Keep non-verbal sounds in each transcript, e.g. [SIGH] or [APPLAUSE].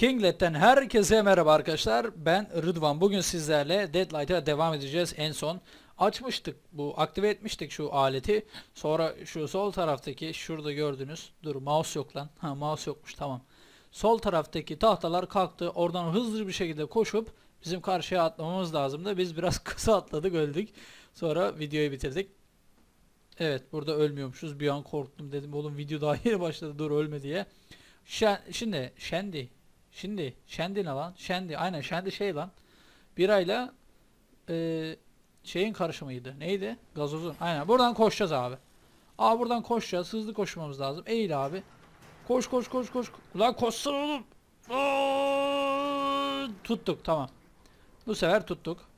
Kinglet'ten herkese merhaba arkadaşlar. Ben Rıdvan. Bugün sizlerle Deadlight'a devam edeceğiz. En son açmıştık bu, aktive etmiştik şu aleti. Sonra şu sol taraftaki, şurada gördünüz. Dur mouse yok lan. Ha mouse yokmuş tamam. Sol taraftaki tahtalar kalktı. Oradan hızlı bir şekilde koşup bizim karşıya atlamamız lazımdı. Biz biraz [LAUGHS] kısa atladık öldük. Sonra videoyu bitirdik. Evet burada ölmüyormuşuz. Bir an korktum dedim oğlum video daha yeni başladı dur ölme diye. Şen, şimdi Şendi. Şimdi Şendi ne lan? Şendi aynen Şendi şey lan. Birayla e, şeyin karışımıydı. Neydi? Gazozun. Aynen buradan koşacağız abi. Abi buradan koşacağız. Hızlı koşmamız lazım. Eğil abi. Koş koş koş koş. Ulan koşsana oğlum. Aa, tuttuk tamam. Bu sefer tuttuk.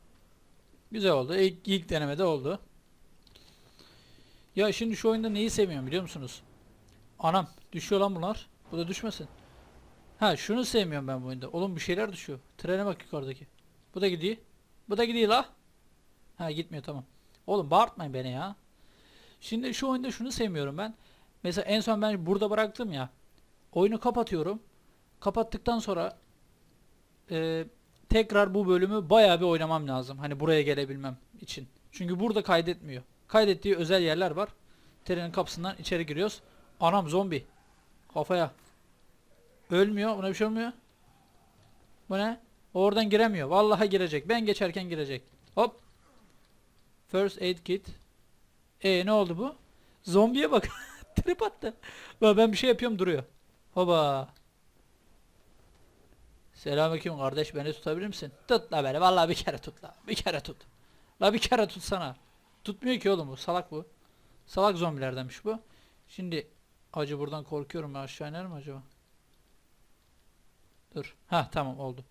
Güzel oldu. İlk, ilk denemede oldu. Ya şimdi şu oyunda neyi sevmiyorum biliyor musunuz? Anam düşüyor lan bunlar. Bu da düşmesin. Ha şunu sevmiyorum ben bu oyunda. Oğlum bir şeyler düşüyor. Trene bak yukarıdaki. Bu da gidiyor. Bu da gidiyor la. Ha gitmiyor tamam. Oğlum bağırtmayın beni ya. Şimdi şu oyunda şunu sevmiyorum ben. Mesela en son ben burada bıraktım ya. Oyunu kapatıyorum. Kapattıktan sonra e, tekrar bu bölümü bayağı bir oynamam lazım. Hani buraya gelebilmem için. Çünkü burada kaydetmiyor. Kaydettiği özel yerler var. Trenin kapısından içeri giriyoruz. Anam zombi. Kafaya. Ölmüyor. Buna bir şey olmuyor. Bu ne? Oradan giremiyor. Vallahi girecek. Ben geçerken girecek. Hop. First aid kit. E ne oldu bu? Zombiye bak. [LAUGHS] Trip attı. Ben bir şey yapıyorum duruyor. Hoba. Selamünaleyküm kardeş beni tutabilir misin? Tut la beni. Vallahi bir kere tut la. Bir kere tut. La bir kere tutsana. Tutmuyor ki oğlum bu. Salak bu. Salak zombilerdenmiş bu. Şimdi acı buradan korkuyorum. Ben aşağı iner mi acaba? Dur. Ha tamam oldu.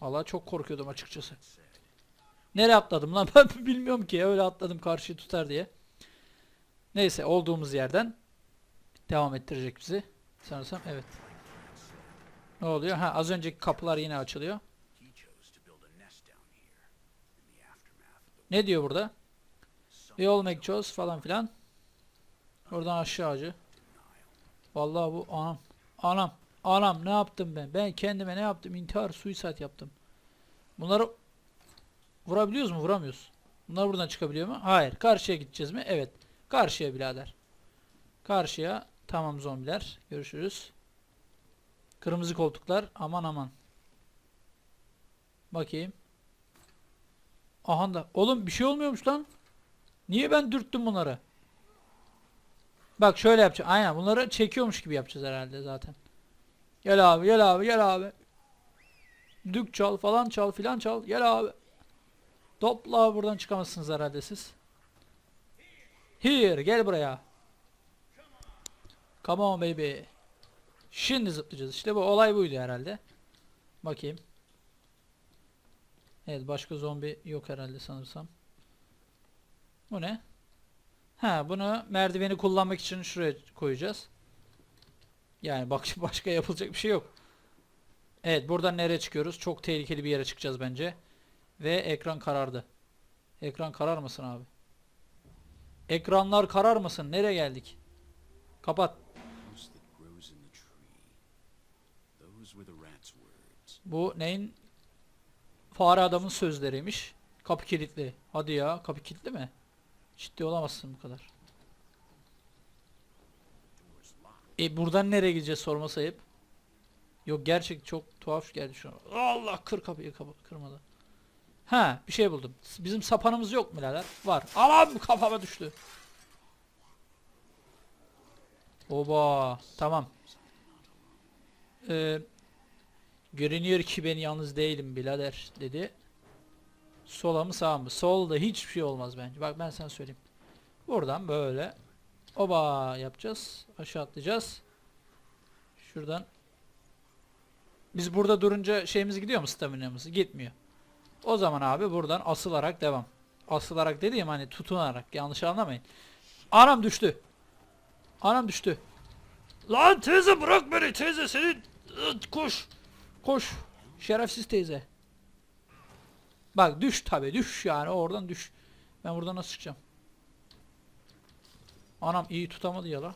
Allah çok korkuyordum açıkçası. Nereye atladım lan? [LAUGHS] Ben bilmiyorum ki. Öyle atladım karşıyı tutar diye. Neyse olduğumuz yerden devam ettirecek bizi. Sanırsam evet. Ne oluyor? Ha az önceki kapılar yine açılıyor. Chose Ne diyor burada? We all make choice falan filan. Oradan aşağı acı. Vallahi bu anam. Anam. Anam ne yaptım ben? Ben kendime ne yaptım? İntihar, suicide yaptım. Bunları vurabiliyoruz mu? Vuramıyoruz. Bunlar buradan çıkabiliyor mu? Hayır. Karşıya gideceğiz mi? Evet. Karşıya birader. Karşıya. Tamam zombiler. Görüşürüz. Kırmızı koltuklar. Aman aman. Bakayım. Aha da. Oğlum bir şey olmuyormuş lan. Niye ben dürttüm bunları? Bak şöyle yapacağım. Aynen bunları çekiyormuş gibi yapacağız herhalde zaten. Gel abi gel abi gel abi. Dük çal falan çal filan çal. Gel abi. Topla buradan çıkamazsınız herhalde siz. Here gel buraya. Come on baby. Şimdi zıplayacağız. İşte bu olay buydu herhalde. Bakayım. Evet başka zombi yok herhalde sanırsam. Bu ne? Ha bunu merdiveni kullanmak için şuraya koyacağız. Yani bak [LAUGHS] başka yapılacak bir şey yok. Evet buradan nereye çıkıyoruz? Çok tehlikeli bir yere çıkacağız bence. Ve ekran karardı. Ekran karar mısın abi? Ekranlar karar mısın? Nereye geldik? Kapat. Bu neyin? Fare adamın sözleriymiş. Kapı kilitli. Hadi ya kapı kilitli mi? Ciddi olamazsın bu kadar. E buradan nereye gideceğiz sorması ayıp. Yok gerçek çok tuhaf geldi şu an. Allah kır kapıyı kapı kırmadı. Ha bir şey buldum. Bizim sapanımız yok mu birader? Var. Aman kafama düştü. Oba tamam. Ee, görünüyor ki ben yalnız değilim birader dedi. Sola mı sağa mı? Solda hiçbir şey olmaz bence. Bak ben sana söyleyeyim. Buradan böyle Oba yapacağız. Aşağı atlayacağız. Şuradan. Biz burada durunca şeyimiz gidiyor mu staminamız? Gitmiyor. O zaman abi buradan asılarak devam. Asılarak dediğim hani tutunarak yanlış anlamayın. Anam düştü. Anam düştü. Lan teyze bırak beni teyze senin. Iı, Koş. Koş. Şerefsiz teyze. Bak düş tabi düş yani oradan düş. Ben buradan nasıl çıkacağım? Anam iyi tutamadı ya la.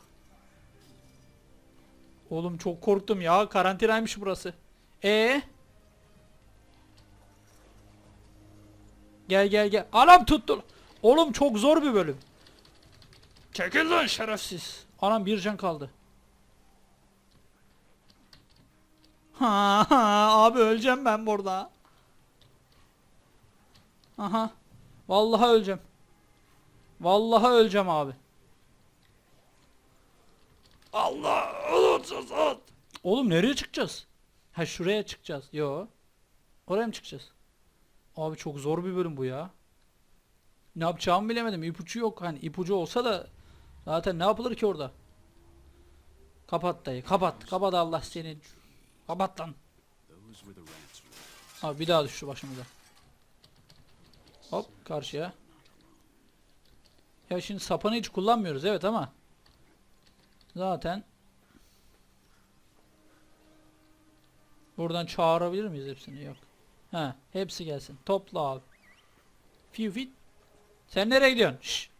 Oğlum çok korktum ya. Karantinaymış burası. E Gel gel gel. Anam tuttu. Oğlum çok zor bir bölüm. Çekil lan şerefsiz. Anam bir can kaldı. Ha, ha abi öleceğim ben burada. Aha. Vallahi öleceğim. Vallahi öleceğim abi. Allah Allah Oğlum nereye çıkacağız? Ha şuraya çıkacağız. Yo. Oraya mı çıkacağız? Abi çok zor bir bölüm bu ya. Ne yapacağımı bilemedim. İpucu yok. Hani ipucu olsa da zaten ne yapılır ki orada? Kapat dayı. Kapat. Kapat Allah senin. Kapat lan. Abi bir daha düştü başımıza. Hop karşıya. Ya şimdi sapanı hiç kullanmıyoruz evet ama zaten buradan çağırabilir miyiz hepsini? Yok. Ha, hepsi gelsin. Topla abi. Fiu fit. Sen nereye gidiyorsun? Şşş.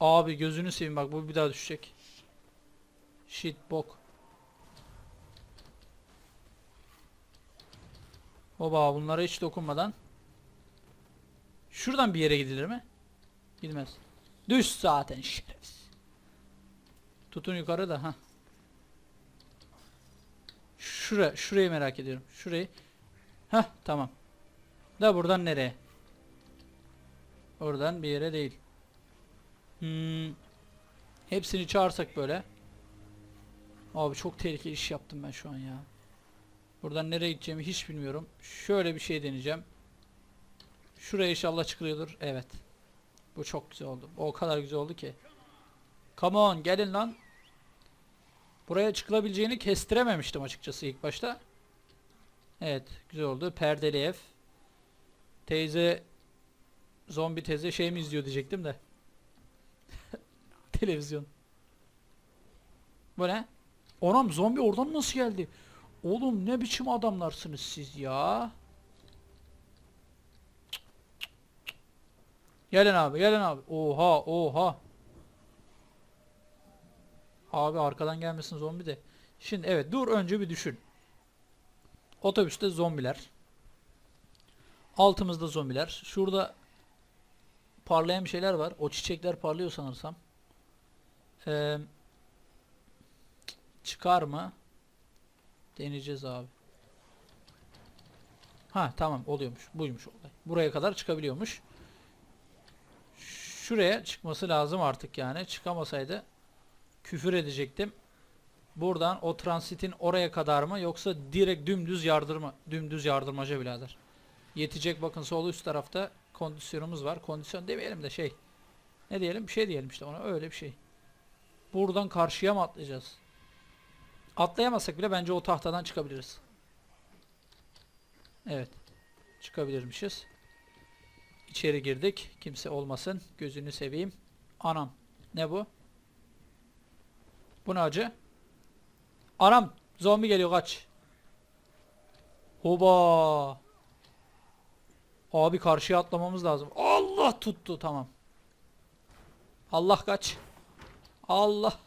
Abi gözünü seveyim bak bu bir daha düşecek. Shit bok. Baba bunlara hiç dokunmadan. Şuradan bir yere gidilir mi? Gidmez. Düş zaten şerefsiz. Tutun yukarı da ha. Şura, şurayı merak ediyorum. Şurayı. Hah tamam. Da buradan nereye? Oradan bir yere değil. Hmm. Hepsini çağırsak böyle. Abi çok tehlikeli iş yaptım ben şu an ya. Buradan nereye gideceğimi hiç bilmiyorum. Şöyle bir şey deneyeceğim. Şuraya inşallah çıkılıyordur. Evet. Bu çok güzel oldu. O kadar güzel oldu ki. Come on gelin lan. Buraya çıkılabileceğini kestirememiştim açıkçası ilk başta. Evet güzel oldu. Perdeli ev. Teyze zombi teyze şey mi izliyor diyecektim de. [LAUGHS] Televizyon. Bu ne? Anam zombi oradan nasıl geldi? Oğlum ne biçim adamlarsınız siz ya? Gelin abi, gelin abi. Oha, oha. Abi arkadan gelmesin zombi de. Şimdi evet dur önce bir düşün. Otobüste zombiler. Altımızda zombiler. Şurada parlayan bir şeyler var. O çiçekler parlıyor sanırsam. Ee, çıkar mı? Deneyeceğiz abi. Ha tamam oluyormuş. Buymuş olay. Buraya kadar çıkabiliyormuş. Şuraya çıkması lazım artık yani. Çıkamasaydı küfür edecektim. Buradan o transitin oraya kadar mı yoksa direkt dümdüz yardırma dümdüz yardırmaca birader. Yetecek bakın sol üst tarafta kondisyonumuz var. Kondisyon demeyelim de şey. Ne diyelim? Bir şey diyelim işte ona öyle bir şey. Buradan karşıya mı atlayacağız? Atlayamazsak bile bence o tahtadan çıkabiliriz. Evet. Çıkabilirmişiz. İçeri girdik. Kimse olmasın. Gözünü seveyim. Anam. Ne bu? Bu ne acı? Anam. Zombi geliyor kaç. Hoba. Abi karşıya atlamamız lazım. Allah tuttu tamam. Allah kaç. Allah.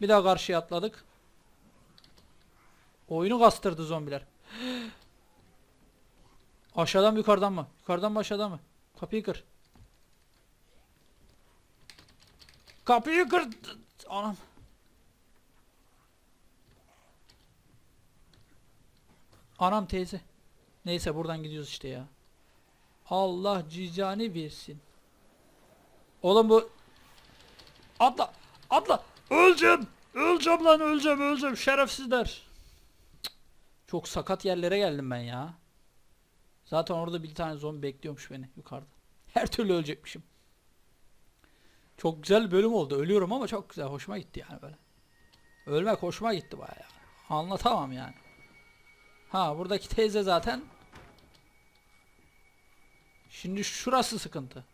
Bir daha karşıya atladık. Oyunu kastırdı zombiler. Aşağıdan mı yukarıdan mı? Yukarıdan mı aşağıdan mı? Kapıyı kır. Kapıyı kır. Anam. Anam teyze. Neyse buradan gidiyoruz işte ya. Allah cicani versin. Oğlum bu Atla! Atla! Öleceğim! Öleceğim lan öleceğim öleceğim şerefsizler. Çok sakat yerlere geldim ben ya. Zaten orada bir tane zombi bekliyormuş beni yukarıda. Her türlü ölecekmişim. Çok güzel bölüm oldu. Ölüyorum ama çok güzel. Hoşuma gitti yani böyle. Ölmek hoşuma gitti baya yani. Anlatamam yani. Ha buradaki teyze zaten. Şimdi şurası sıkıntı.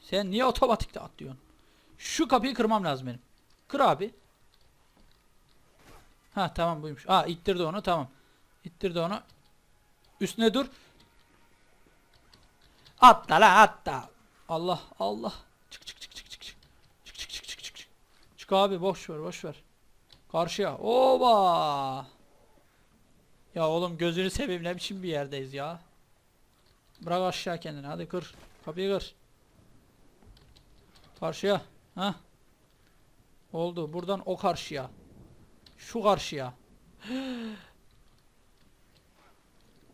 Sen niye otomatikte atlıyorsun? Şu kapıyı kırmam lazım benim. Kır abi. Ha tamam buymuş. Aa ittirdi onu tamam. İttirdi onu. Üstüne dur. Atla la atla. Allah Allah. Çık çık çık çık çık çık. Çık çık çık çık çık. Çık abi boş ver boş ver. Karşıya. Oba! Ya oğlum gözünü seveyim ne biçim bir yerdeyiz ya. Bırak aşağı kendini hadi kır. Kapıyı kır. Karşıya. Ha. Oldu. Buradan o karşıya. Şu karşıya. [GASPS]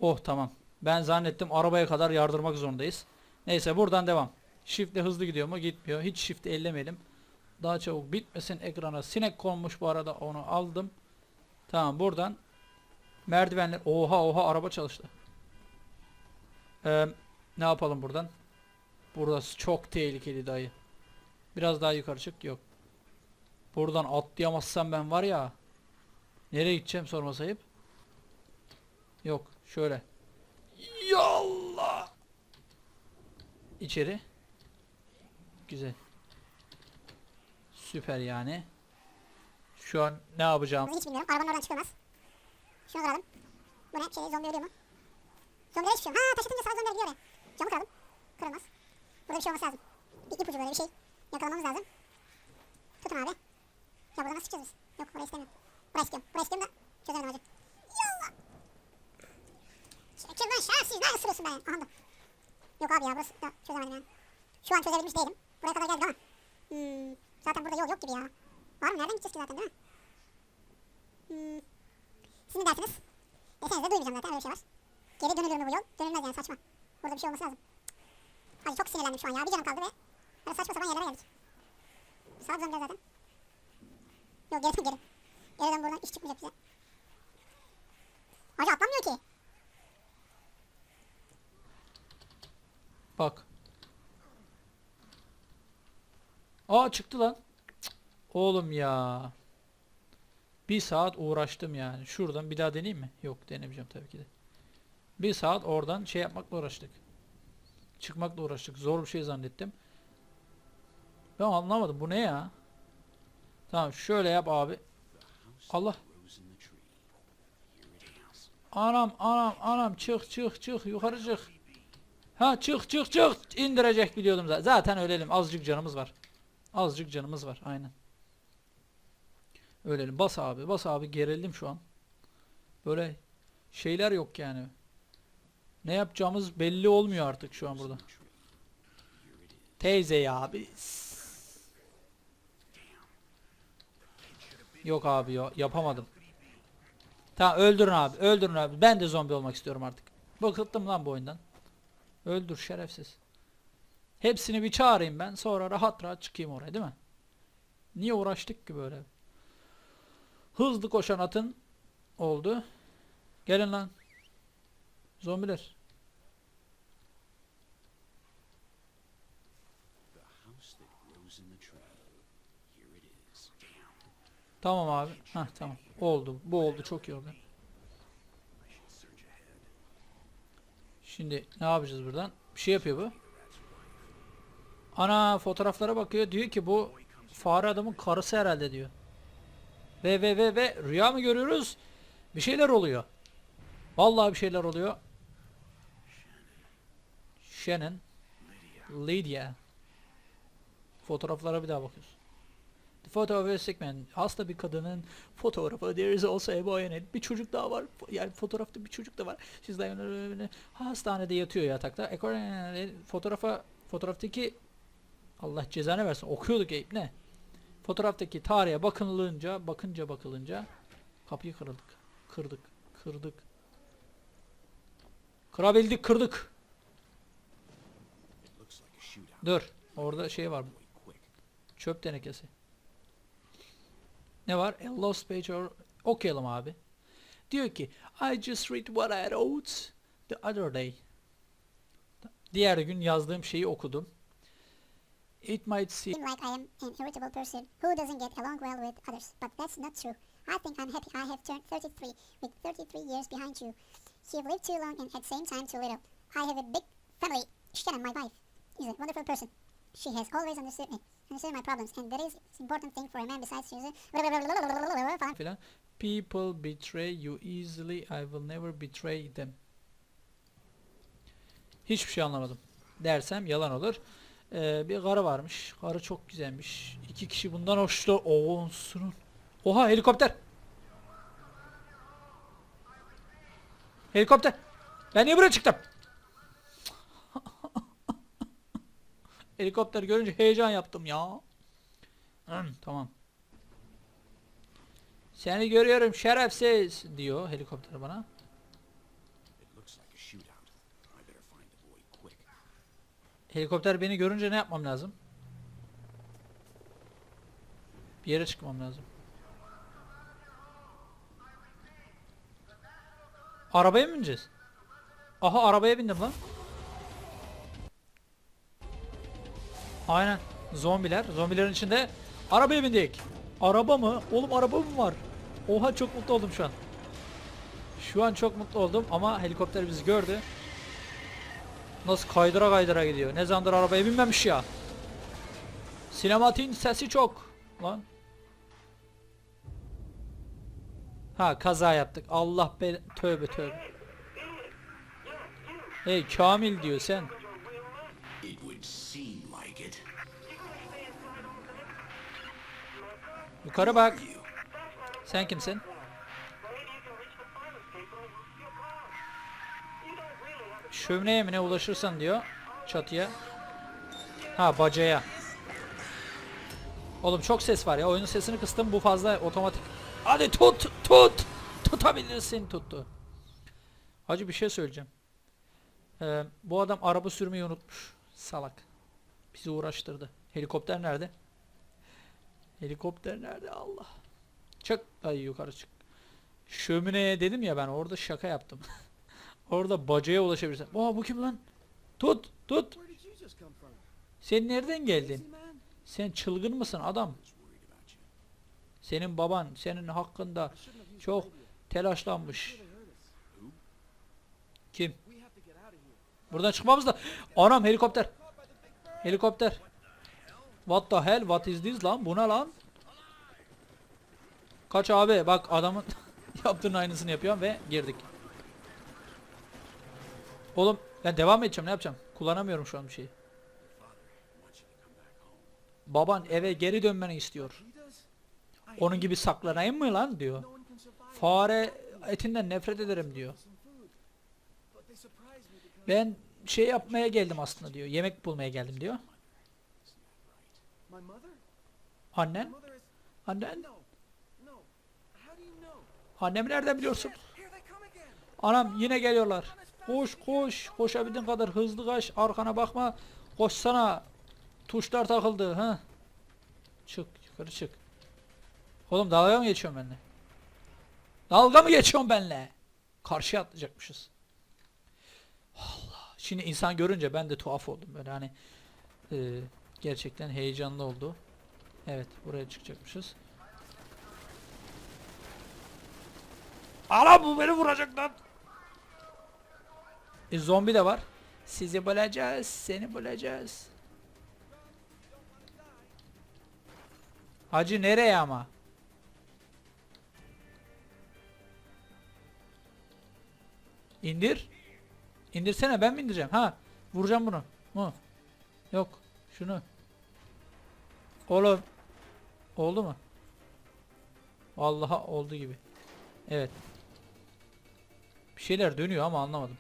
oh tamam. Ben zannettim arabaya kadar yardırmak zorundayız. Neyse buradan devam. Shift'le hızlı gidiyor mu? Gitmiyor. Hiç shift'i ellemeyelim. Daha çabuk bitmesin ekrana. Sinek konmuş bu arada onu aldım. Tamam buradan merdivenler. Oha oha araba çalıştı. Ee, ne yapalım buradan? Burası çok tehlikeli dayı. Biraz daha yukarı çık. Yok. Buradan atlayamazsam ben var ya. Nereye gideceğim sorma sayıp. Yok. Şöyle. Yallah. İçeri. Güzel. Süper yani. Şu an ne yapacağım? Hiç bilmiyorum. Arabanın oradan çıkılmaz. Şunu kıralım. Bu ne? Şey zombi ölüyor mu? Zombiler hiçbir şey yok. Ha taş atınca sana zombiler gidiyor oraya. Camı kıralım. Kırılmaz. Burada bir şey olması lazım. Bir ipucu böyle bir şey. Yakalamamız lazım. Tutun abi. Ya burada nasıl çıkacağız biz? Yok burayı istemiyorum. Burayı istiyorum. Burayı istiyorum da çözemedim hacı. Çekil lan şerefsiz. Ne ısırıyorsun beni? Aha. Yok abi ya burası da çözemedim yani. Şu an çözebilmiş değilim. Buraya kadar geldik ama. Hmm, zaten burada yol yok gibi ya. Var mı? Nereden gideceğiz ki zaten değil mi? Hmm. Siz ne dersiniz? Desenize duymayacağım zaten öyle bir şey var. Geri dönülür mü bu yol? Dönülmez yani saçma. Burada bir şey olması lazım. Hadi çok sinirlendim şu an ya. Bir canım kaldı ve böyle saçma sapan yerlere geldik. Saat zombiler zaten. Yok geri geri. Geriden buradan iş çıkmayacak bize. Hacı atlamıyor ki. Bak. Aa çıktı lan. Cık, Oğlum ya. Bir saat uğraştım yani. Şuradan bir daha deneyeyim mi? Yok denemeyeceğim tabii ki de. Bir saat oradan şey yapmakla uğraştık. Çıkmakla uğraştık. Zor bir şey zannettim. Ben anlamadım. Bu ne ya? Tamam şöyle yap abi. Allah. Anam anam anam çık çık çık yukarı çık. Ha çık çık çık indirecek biliyordum zaten. Zaten ölelim azıcık canımız var. Azıcık canımız var aynen. Ölelim bas abi bas abi gerildim şu an. Böyle şeyler yok yani. Ne yapacağımız belli olmuyor artık şu an burada. Teyze ya abi. Yok abi ya yapamadım. Tamam öldürün abi öldürün abi. Ben de zombi olmak istiyorum artık. Bıkıttım lan bu oyundan. Öldür şerefsiz. Hepsini bir çağırayım ben sonra rahat rahat çıkayım oraya değil mi? Niye uğraştık ki böyle? Hızlı koşan atın oldu. Gelin lan. Zombiler. Tamam abi. Hah tamam. Oldu. Bu oldu. Çok iyi oldu. Şimdi ne yapacağız buradan? Bir şey yapıyor bu. Ana fotoğraflara bakıyor. Diyor ki bu fare adamın karısı herhalde diyor. Ve ve ve ve rüya mı görüyoruz? Bir şeyler oluyor. Vallahi bir şeyler oluyor. Shannon. Lydia. Fotoğraflara bir daha bakıyoruz. Photo of a sick man. Hasta bir kadının fotoğrafı. There is also a boy in it. Bir çocuk daha var. Yani fotoğrafta bir çocuk da var. She's like hastanede yatıyor yatakta. According- Fotoğrafa fotoğraftaki Allah cezanı versin. Okuyorduk Eyüp ne? Fotoğraftaki tarihe bakınılınca, bakınca bakılınca kapıyı kırdık. Kırdık. Kırdık. Kırabildik, kırdık. Dur. Orada şey var. Çöp tenekesi. Ne var? A lost page or... Okuyalım abi. Diyor ki I just read what I wrote the other day. Diğer gün yazdığım şeyi okudum. It might seem like I am an irritable person who doesn't get along well with others, but that's not true. I think I'm happy I have turned 33 with 33 years behind you. You've lived too long and at the same time too little. I have a big family. Shannon, my wife, is a wonderful person. She has always understood me, understood my problems, and that is an important thing for a man besides Susan. falan. People betray you easily. I will never betray them. Hiçbir şey anlamadım. Dersem yalan olur. Ee, bir karı varmış. Karı çok güzelmiş. İki kişi bundan hoşlu. Olsunun. Oha helikopter. Helikopter. Ben niye buraya çıktım? Helikopter görünce heyecan yaptım ya. Hı, tamam. Seni görüyorum şerefsiz diyor helikopter bana. Helikopter beni görünce ne yapmam lazım? Bir yere çıkmam lazım. Arabaya mı bineceğiz? Aha arabaya bindim lan. Aynen. Zombiler. Zombilerin içinde arabaya bindik. Araba mı? Oğlum araba mı var? Oha çok mutlu oldum şu an. Şu an çok mutlu oldum ama helikopter bizi gördü. Nasıl kaydıra kaydıra gidiyor. Ne zamandır arabaya binmemiş ya. Sinematiğin sesi çok. Lan. Ha kaza yaptık. Allah be tövbe tövbe. Hey Kamil diyor sen. Yukarı bak. Sen kimsin? Şömineye mi ne ulaşırsan diyor. Çatıya. Ha bacaya. Oğlum çok ses var ya. Oyunun sesini kıstım. Bu fazla otomatik. Hadi tut tut. Tutabilirsin tuttu. Hacı bir şey söyleyeceğim. Ee, bu adam araba sürmeyi unutmuş. Salak. Bizi uğraştırdı. Helikopter nerede? Helikopter nerede Allah? Çık. Ay yukarı çık. Şömineye dedim ya ben orada şaka yaptım. [LAUGHS] orada bacaya ulaşabilirsin. Aa bu kim lan? Tut tut. Sen nereden geldin? Sen çılgın mısın adam? Senin baban senin hakkında çok telaşlanmış. Kim? Buradan çıkmamız da. Anam helikopter. Helikopter. What the hell? What is this lan? Bu ne lan? Kaç abi? Bak adamın [LAUGHS] yaptığının aynısını yapıyorum ve girdik. Oğlum ben devam edeceğim ne yapacağım? Kullanamıyorum şu an bir şeyi. Baban eve geri dönmeni istiyor. Onun gibi saklanayım mı lan diyor. Fare etinden nefret ederim diyor. Ben şey yapmaya geldim aslında diyor. Yemek bulmaya geldim diyor. My mother? Annen? Annen? no. No. How do you know? Annemi nereden biliyorsun? Anam yine geliyorlar. Koş koş. Koşabildiğin kadar hızlı kaç. Arkana bakma. Koşsana. Tuşlar takıldı. ha. Çık yukarı çık. Oğlum dalga mı geçiyorsun benimle? Dalga mı geçiyorsun benimle? Karşıya atlayacakmışız. Allah. Şimdi insan görünce ben de tuhaf oldum böyle hani e, gerçekten heyecanlı oldu. Evet buraya çıkacakmışız. Ala bu beni vuracak lan. E, zombi de var. Sizi bulacağız, seni bulacağız. Hacı nereye ama? İndir. İndirsene ben mi indireceğim? Ha, vuracağım bunu. Mu? Yok, şunu. Oğlum. Oldu mu? Vallahi oldu gibi. Evet. Bir şeyler dönüyor ama anlamadım.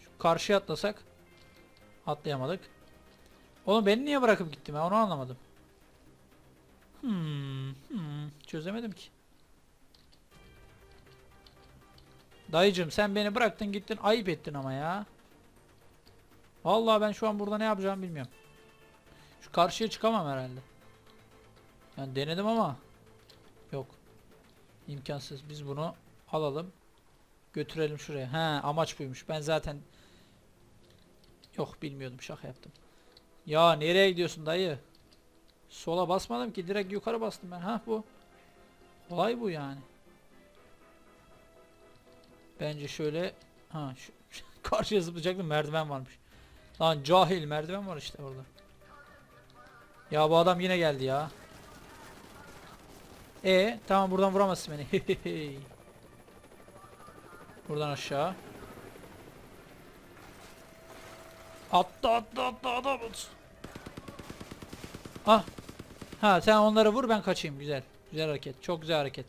Şu karşıya atlasak. Atlayamadık. Oğlum beni niye bırakıp gittim ya onu anlamadım. Hmm, hmm, çözemedim ki. Dayıcım sen beni bıraktın gittin ayıp ettin ama ya. Vallahi ben şu an burada ne yapacağımı bilmiyorum. Şu karşıya çıkamam herhalde. Yani denedim ama yok. İmkansız. Biz bunu alalım. Götürelim şuraya. He amaç buymuş. Ben zaten yok bilmiyordum şaka yaptım. Ya nereye gidiyorsun dayı? Sola basmadım ki direkt yukarı bastım ben. Ha bu. Olay bu yani. Bence şöyle ha şu, [LAUGHS] karşıya zıplayacaktım merdiven varmış. Lan cahil merdiven var işte orada. Ya bu adam yine geldi ya. E tamam buradan vuramazsın beni. [LAUGHS] buradan aşağı. Atla atla atla adam. Ah. Ha sen onları vur ben kaçayım güzel. Güzel hareket. Çok güzel hareket.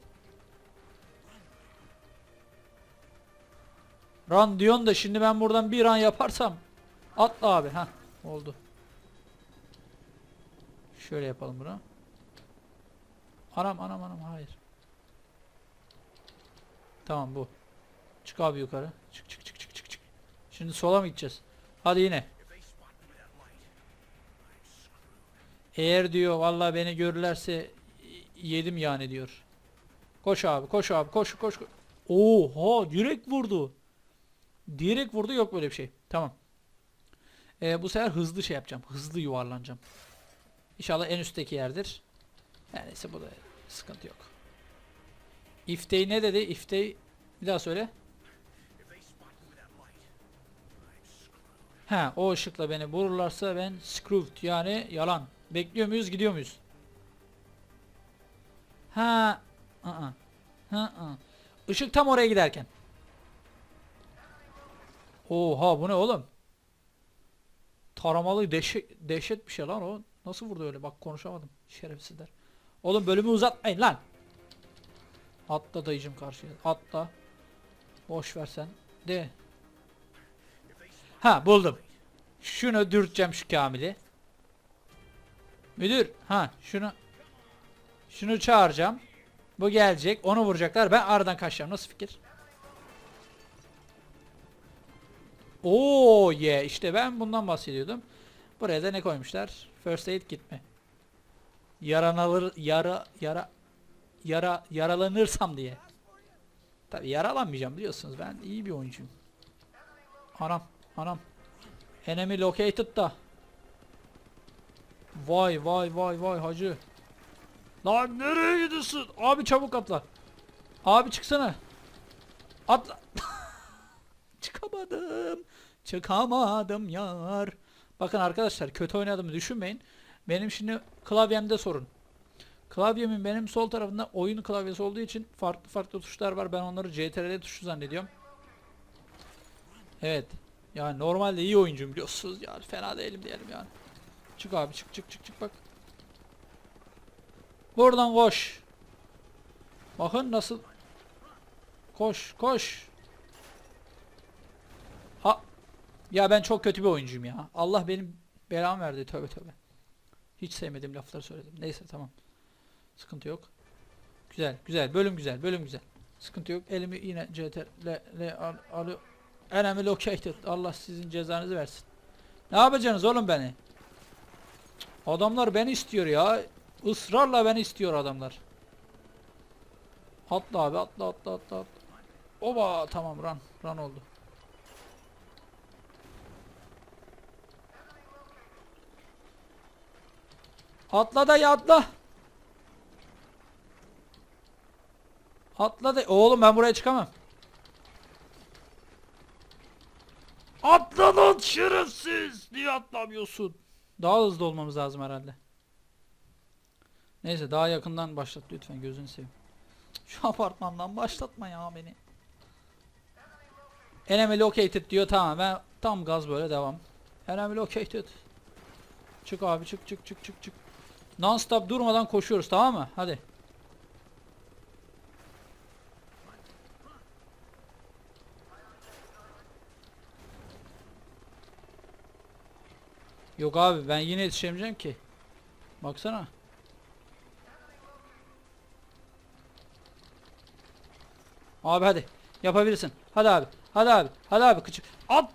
Run diyorsun da şimdi ben buradan bir run yaparsam atla abi ha oldu. Şöyle yapalım bunu. Anam anam anam hayır. Tamam bu. Çık abi yukarı. Çık çık çık çık çık çık. Şimdi sola mı gideceğiz? Hadi yine. Eğer diyor vallahi beni görürlerse yedim yani diyor. Koş abi koş abi koş koş. koş. Oha direkt vurdu. Direkt vurdu yok böyle bir şey. Tamam. Ee, bu sefer hızlı şey yapacağım. Hızlı yuvarlanacağım. İnşallah en üstteki yerdir. Yani neyse bu da sıkıntı yok. İftey ne dedi? İftey bir daha söyle. Ha o ışıkla beni vururlarsa ben screwed yani yalan. Bekliyor muyuz gidiyor muyuz? Ha. Aa. Ha. aa. Işık tam oraya giderken. Oha bu ne oğlum? Taramalı dehşet, dehşet bir şey lan o. Nasıl vurdu öyle? Bak konuşamadım. Şerefsizler. Oğlum bölümü uzatmayın lan. Atla dayıcım karşıya. Atla. Boş ver sen. De. Ha buldum. Şunu dürteceğim şu Kamil'i. Müdür. Ha şunu. Şunu çağıracağım. Bu gelecek. Onu vuracaklar. Ben aradan kaçacağım. Nasıl fikir? Oo ye işte ben bundan bahsediyordum. Buraya da ne koymuşlar? First aid kit mi? Yaranalır yara yara yara yaralanırsam diye. Tabi yaralanmayacağım biliyorsunuz ben iyi bir oyuncuyum. Anam anam. Enemy located da. Vay vay vay vay hacı. Lan nereye gidiyorsun? Abi çabuk atla. Abi çıksana. Atla. [LAUGHS] Çıkamadım. Çıkamadım yar. Bakın arkadaşlar kötü oynadığımı düşünmeyin. Benim şimdi klavyemde sorun. Klavyemin benim sol tarafında oyun klavyesi olduğu için farklı farklı tuşlar var. Ben onları CTRL tuşu zannediyorum. Evet. Yani normalde iyi oyuncuyum biliyorsunuz. Yani fena değilim diyelim yani. Çık abi çık çık çık çık bak. Buradan koş. Bakın nasıl. Koş koş. Ha. Ya ben çok kötü bir oyuncuyum ya. Allah benim belamı verdi tövbe tövbe. Hiç sevmediğim lafları söyledim. Neyse tamam. Sıkıntı yok. Güzel güzel bölüm güzel bölüm güzel. Sıkıntı yok. Elimi yine CTRL al, alıyor. Enemy located. Allah sizin cezanızı versin. Ne yapacaksınız oğlum beni? Adamlar beni istiyor ya. Israrla beni istiyor adamlar. Atla abi atla atla atla atla. Oba tamam run. Run oldu. Atla dayı atla. Atla dayı. Oğlum ben buraya çıkamam. Atla lan şerefsiz. Niye atlamıyorsun? Daha hızlı olmamız lazım herhalde. Neyse daha yakından başlat lütfen gözünü seveyim. Şu apartmandan başlatma ya beni. Enemy located diyor tamam ben tam gaz böyle devam. Enemy located. Çık abi çık çık çık çık çık. Non stop durmadan koşuyoruz tamam mı? Hadi. Yok abi ben yine yetişemeyeceğim ki. Baksana. Abi hadi. Yapabilirsin. Hadi abi. Hadi abi. Hadi abi. Kıçı. At.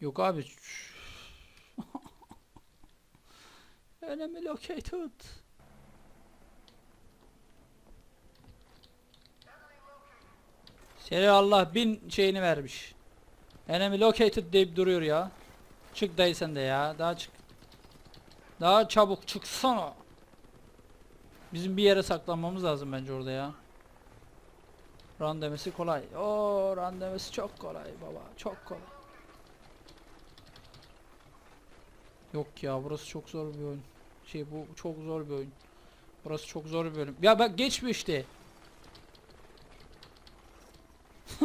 Yok abi. Enemy located. Seni Allah bin şeyini vermiş. Enemy located deyip duruyor ya. Çık dayı sen de ya. Daha çık. Daha çabuk çıksana. Bizim bir yere saklanmamız lazım bence orada ya. Run demesi kolay. Oo run demesi çok kolay baba. Çok kolay. Yok ya burası çok zor bir oyun. Şey bu çok zor bir oyun. Burası çok zor bir bölüm. Ya bak işte. [LAUGHS]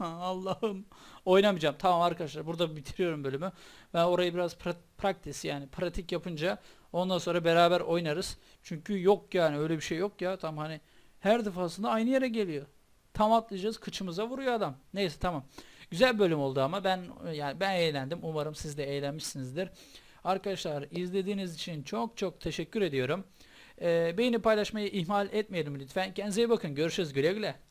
Allah'ım. Oynamayacağım. Tamam arkadaşlar burada bitiriyorum bölümü. Ben orayı biraz pra- practice yani pratik yapınca ondan sonra beraber oynarız. Çünkü yok yani öyle bir şey yok ya. Tam hani her defasında aynı yere geliyor. Tam atlayacağız kıçımıza vuruyor adam. Neyse tamam. Güzel bölüm oldu ama ben yani ben eğlendim. Umarım siz de eğlenmişsinizdir. Arkadaşlar izlediğiniz için çok çok teşekkür ediyorum. Ee, beğeni paylaşmayı ihmal etmeyelim lütfen. Kendinize iyi bakın. Görüşürüz. Güle güle.